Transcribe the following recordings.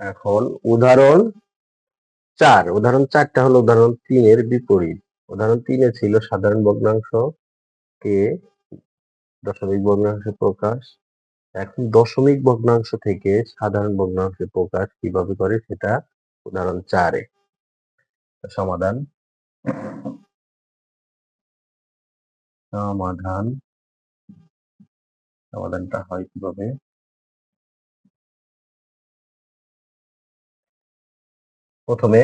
এখন উদাহরণ চার। উদাহরণ চারটা হলো উদাহরণ তিনের বিপরীত। উদাহরণ তিনে ছিল সাধারণ ভগ্নাংশ, কে? দশমিক ভগ্নাংশে প্রকাশ। এখন দশমিক ভগ্নাংশ থেকে সাধারণ ভগ্নাংশে প্রকাশ কীভাবে করে সেটা উদাহরণ চারে। সমাধান। সমাধান। সমাধানটা হয় কীভাবে? প্রথমে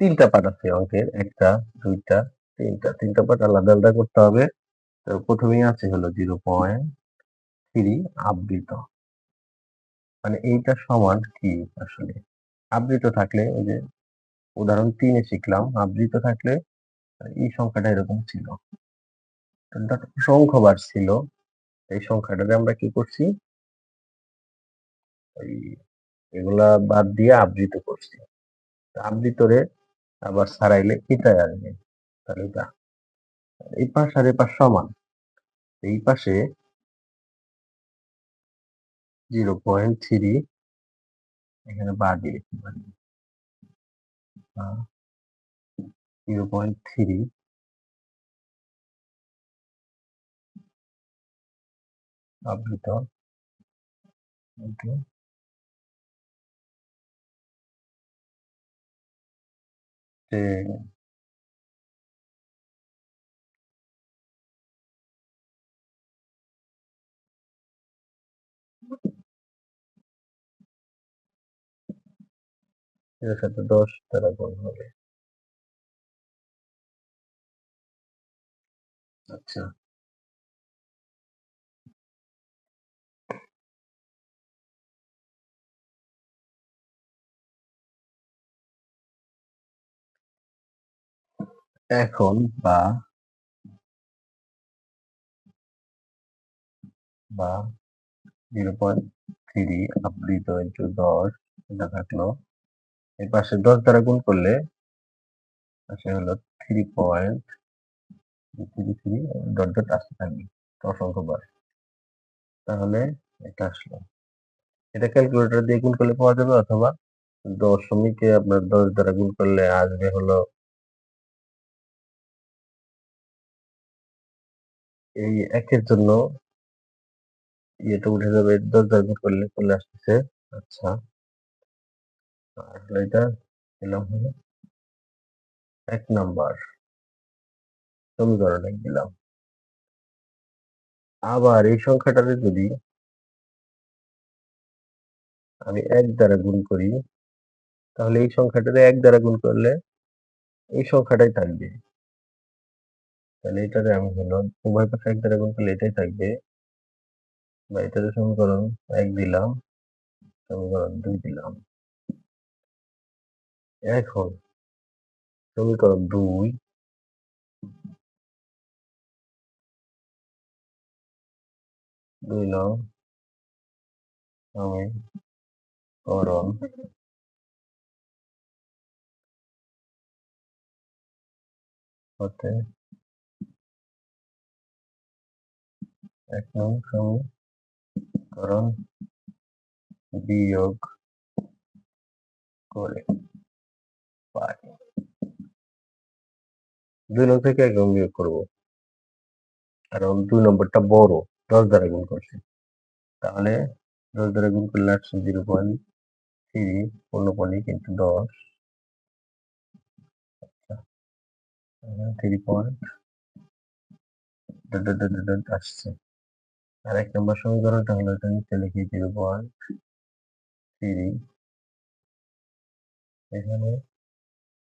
তিনটা পার্ট আছে অঙ্কের, একটা, দুইটা, তিনটা। তিনটা পার্ট আলাদা আলাদা করতে হবে। তো প্রথমেই আছে হলো জিরো পয়েন্ট থ্রি আবৃত। মানে এইটা সমান কি আসলে? আবৃত থাকলে ওই যে উদাহরণ তিনে শিখলাম, আবৃত থাকলে এই সংখ্যাটা এরকম ছিল। সংখ্যাবার ছিল। এই সংখ্যাটাকে আমরা কি করছি? এগুলা বাদ দিয়ে আবৃত করছি। আবৃতরে আবার সারাইলে এটাই আসবে। তাহলে এটা, এই পাশ আর এই পাশ সমান। এই পাশে জিরো পয়েন্ট থ্রি, এখানে বার দিয়ে লিখতে পারি। জিরো পয়েন্ট থ্রি আবৃত। এর সাথে দশ দ্বারা গুণ হবে আচ্ছা এখন বা বা জিরো পয়েন্ট থ্রি আবৃত ইন্টু দশ, এটা থাকল। এই পাশে দশ দ্বারা গুণ করলে পাশে হলো three point three three dot dot আসতে থাকবে অসংখ্য বার। তাহলে এটা আসলো। এটা ক্যালকুলেটর দিয়ে গুণ করলে পাওয়া যাবে অথবা দশমিকে আপনার দশ দ্বারা গুণ করলে আসবে হলো এই একের জন্য ইয়েটা উঠে যাবে দ্বারা গুণ করলে চলে আসতেছে। আচ্ছা। আসলে এটা দিলাম হলো। এক নাম্বার। সমীকরণ দিলাম। আবার এই সংখ্যাটাতে যদি আমি এক দ্বারা গুণ করি, তাহলে এই সংখ্যাটারে এক দ্বারা গুণ করলে এই সংখ্যাটাই থাকবে। তাহলে এটারে আমি হলো উভয় পাশে এক দ্বারা গুণ করলে এটাই থাকবে। বা এটারে সমীকরণ এক দিলাম, সমীকরণ দুই দিলাম। এখন সমীকরণ দুই দুই নং সমীকরণ হতে এক নং সমীকরণ বিয়োগ করে পাই দুই নং থেকে এক বিয়োগ করব। কারণ দুই নম্বরটা বড়, দশ দ্বারা গুণ করছি। তাহলে দশ দ্বারা গুণ করলে একশো জিরো পয়েন্ট থ্রি পূর্ণপণি কিন্তু দশ। Three point. আসছে। আর এক নম্বর সমীকরণটা হলো এটা নিচে লিখি জিরো পয়েন্ট থ্রি এখানে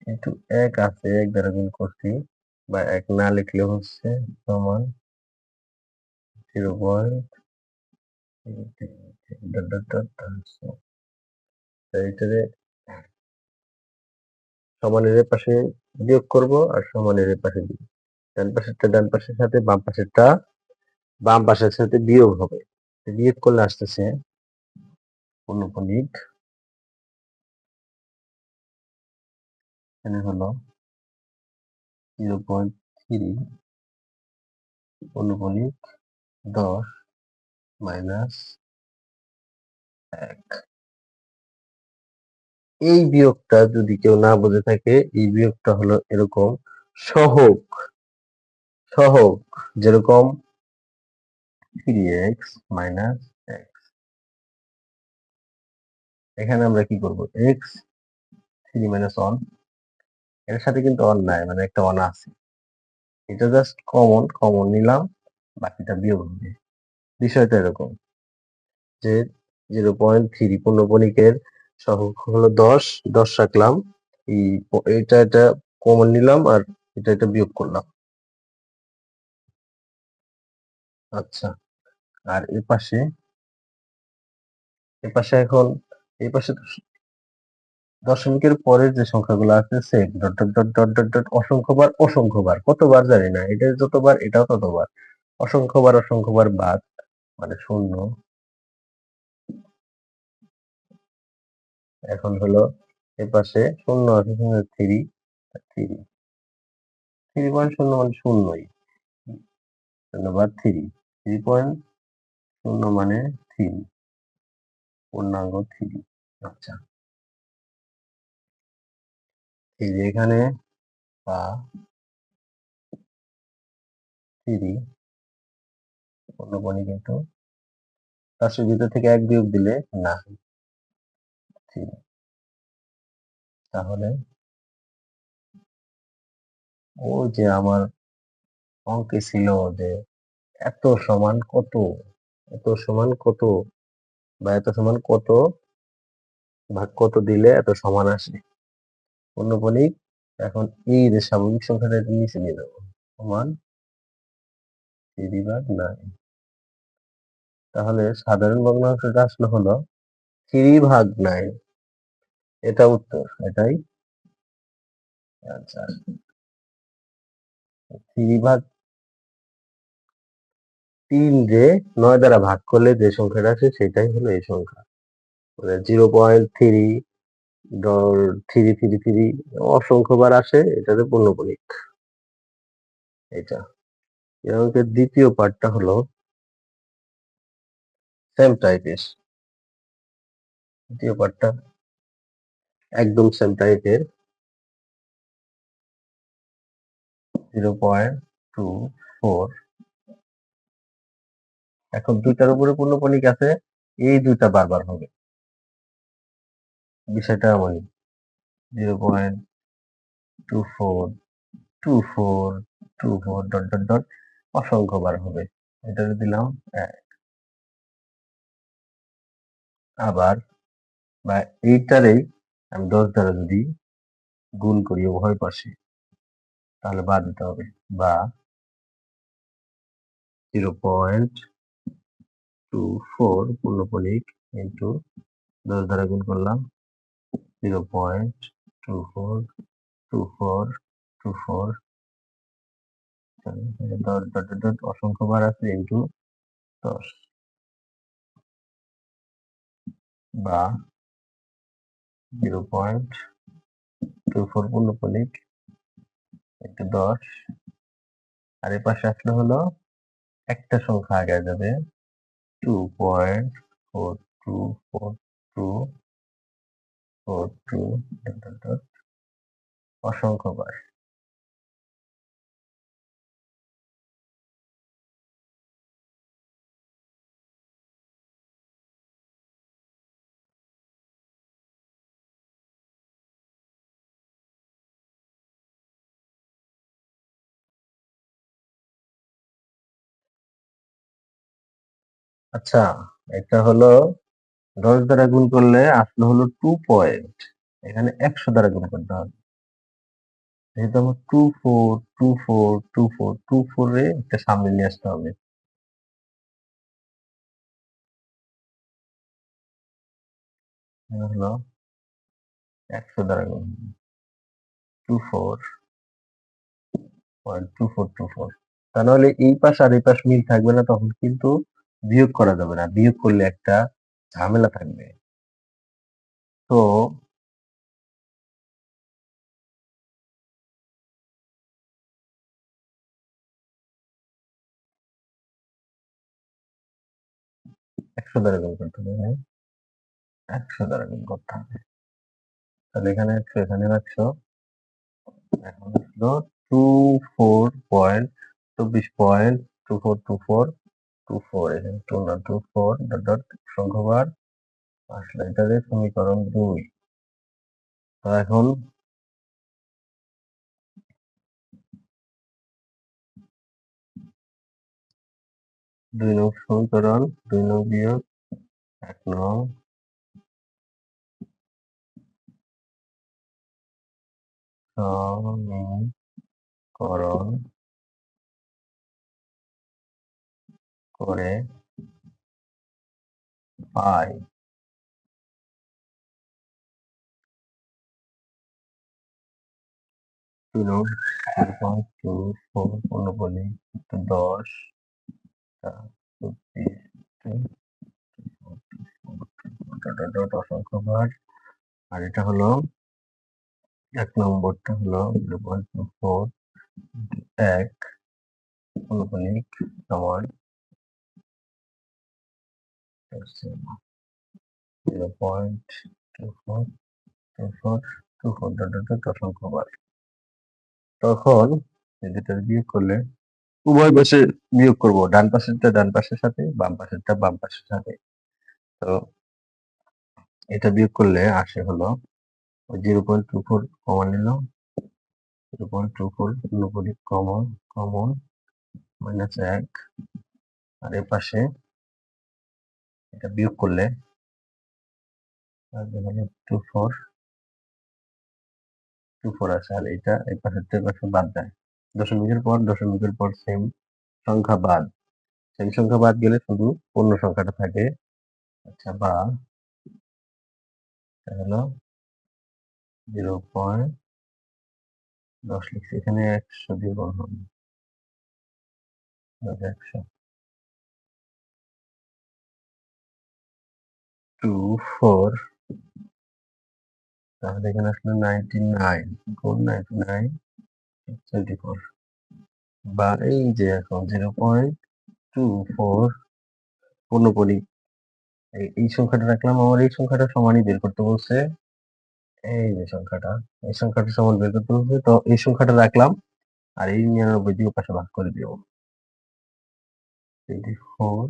কিন্তু এক আছে, এক দ্বারা গুণ করছি, বা এক না লিখলে হচ্ছে সমান জিরো পয়েন্ট এইটারে সমানের পাশে বিয়োগ করব আর সমানের পাশে দিব। ডান পাশেরটা, ডান পাশের সাথে বাম পাশেরটা বাম পাশের সাথে বিয়োগ হবে। বিয়োগ করলে আসতেছে অনুপনিক এখানে হলো জিরো পয়েন্ট থ্রি অনুপনিক দশ মাইনাস এক। এই বিয়োগটা যদি কেউ না বুঝে থাকে, এই বিয়োগটা হলো এরকম সহক সহক যেরকম থ্রি এক্স মাইনাস এক্স এখানে আমরা কি করব? এক্স থ্রি মাইনাস ওয়ানের সাথে কিন্তু ওয়ান নাই মানে একটা ওয়ান আছে। এটা জাস্ট কমন কমন নিলাম, বাকিটা বিয়োগ হবে। বিষয়টা এরকম যে জিরো পয়েন্ট থ্রি পূর্ণপণিকের সহগ হলো দশ দশ রাখলাম। এই এটা এটা কমন নিলাম আর এটা এটা বিয়োগ করলাম। আচ্ছা। আর এ পাশে এ পাশে এখন এই পাশে দশমিকের পরের যে সংখ্যাগুলো আছে same dot dot dot dot dot dot অসংখ্যবার অসংখ্যবার, কতবার জানি না, এটা যতবার, এটাও ততবার, অসংখ্যবার অসংখ্যবার বাদ মানে শূন্য। এখন হলো, এ পাশে শূন্য আছে, শূন্য থ্রি থ্রি থ্রি পয়েন্ট শূন্য মানে শূন্যই শূন্য বাদ থ্রি থ্রি পয়েন্ট শূন্য মানে থ্রি পূর্ণাঙ্গ থ্রি আচ্ছা। এই যে এখানে বা থ্রি পূর্ণপণি কিন্তু পাশের থেকে এক বিয়োগ দিলে না। তাহলে ও যে আমার অঙ্কে ছিল যে এত সমান কত? এত সমান কত? বা এত সমান কত? ভাগ কত দিলে এত সমান আসে? পূর্ণপণিক এখন এই যে স্বাভাবিক সংখ্যাটা নিচে নিয়ে যাব সমান ভাগ নাইন। তাহলে সাধারণ ভগ্নাংশটা আসলে হলো থ্রি ভাগ নাইন। এটা উত্তর, এটাই? আচ্ছা। থ্রি ভাগ তিন যে নয় দ্বারা ভাগ করলে যে সংখ্যাটা আসে সেটাই হলো এই সংখ্যা। মানে zero point three three three three অসংখ্যবার আসে, এটাতে পূর্ণপণিক এটা অঙ্কের দ্বিতীয় পার্টটা হলো সেম টাইপের দ্বিতীয় পার্টটা একদম সেম টাইপের জিরো পয়েন্ট টু ফোর এখন দুইটার উপরে পূর্ণপণিক আছে, এই দুইটা বারবার হবে। বিষয়টা এমনই zero point two four two four two four, dot dot dot অসংখ্য বার হবে। এটা দিলাম, এক। আবার বা এইটারেই আমি দশ দ্বারা যদি গুণ করি উভয় পাশে, তাহলে বাদ দিতে হবে। বা জিরো পয়েন্ট টু ফোর পূর্ণপণিক ইন্টু দশ দ্বারা গুণ করলাম zero point two four two four two four দশ ডট ডট ডট অসংখ্য বার আছে ইন্টু দশ। বা জিরো পয়েন্ট টু ফোর পূর্ণপণিক ইন্টু দশ। আর এ পাশে আসলে হলো একটা সংখ্যা আগে যাবে। Two point four two four two four two অসংখ্য বার আচ্ছা এটা হলো দশ দ্বারা গুণ করলে আসলে হলো টু পয়েন্ট এখানে একশো দ্বারা গুণ করতে হবে। যেহেতু আমার two four two four two four two four একটা সামনে নিয়ে আসতে হবে। হলো একশো দ্বারা গুণ two four point two four two four তা নাহলে এই পাশ আর এই পাশ মিল থাকবে না, তখন কিন্তু বিয়োগ করা যাবে না। বিয়োগ করলে একটা ঝামেলা থাকবে। তো একশো দ্বারা গুণ করতে হবে হ্যাঁ? একশো দ্বারা গুণ করতে হবে। তাহলে এখানে একশো এখানে একশো। এখন টু ফোর পয়েন্ট চব্বিশ point two four two four two four এখানে টু না টু ফোর সংখ্যবার আসলে এটারে সমীকরণ দুই এখন দুই নং সমীকরণ দুই নং বিয়োগ এক নং সমীকরণ করে পাই দশ চব্বিশ ডট অসংখ্য বার আর এটা হলো এক নম্বরটা হলো জিরো পয়েন্ট টু ফোর এক অনুপানিক সমান zero point two four two four two তখন দুটা বিয়োগ করলে উভয় পাশে বিয়োগ করব, ডান পাশেরটা ডান পাশের সাথে, বাম পাশেরটা বাম পাশের সাথে। তো এটা বিয়োগ করলে আসে হলো zero point two four common নিল zero point two four common common minus এক, আর এ পাশে এটা বিয়োগ করলে টু ফোর টু ফোর আছে। আর এটা এই পাশের থেকে পাশে বাদ যায় দশমিকের পর দশমিকের পর সেম সংখ্যা বাদ। সেম সংখ্যা বাদ গেলে শুধু পূর্ণ সংখ্যাটা থাকে। আচ্ছা বা হলো জিরো পয়েন্ট দশ লিখছি। এখানে একশো দিয়ে গুণ হবে। একশো। টু ফোর তাহলে এখানে আসলে নাইনটি নাইন গুণ নাইনটি নাইন টোয়েন্টি ফোর বা এই যে এখন জিরো পয়েন্ট টু ফোর পূর্ণপরি এই সংখ্যাটা রাখলাম, আমার এই সংখ্যাটা সমানই বের করতে বলছে। এই যে সংখ্যাটা, এই সংখ্যাটা সমান বের করতে বলছে, তো এই সংখ্যাটা রাখলাম, আর এই নিরানব্বই দিয়ে পাশে ভাগ করে দিব। ফোর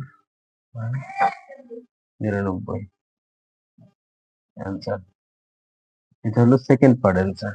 নিরানব্বই। অ্যান্সার এটা হলো সেকেন্ড পার্ট অ্যান্সার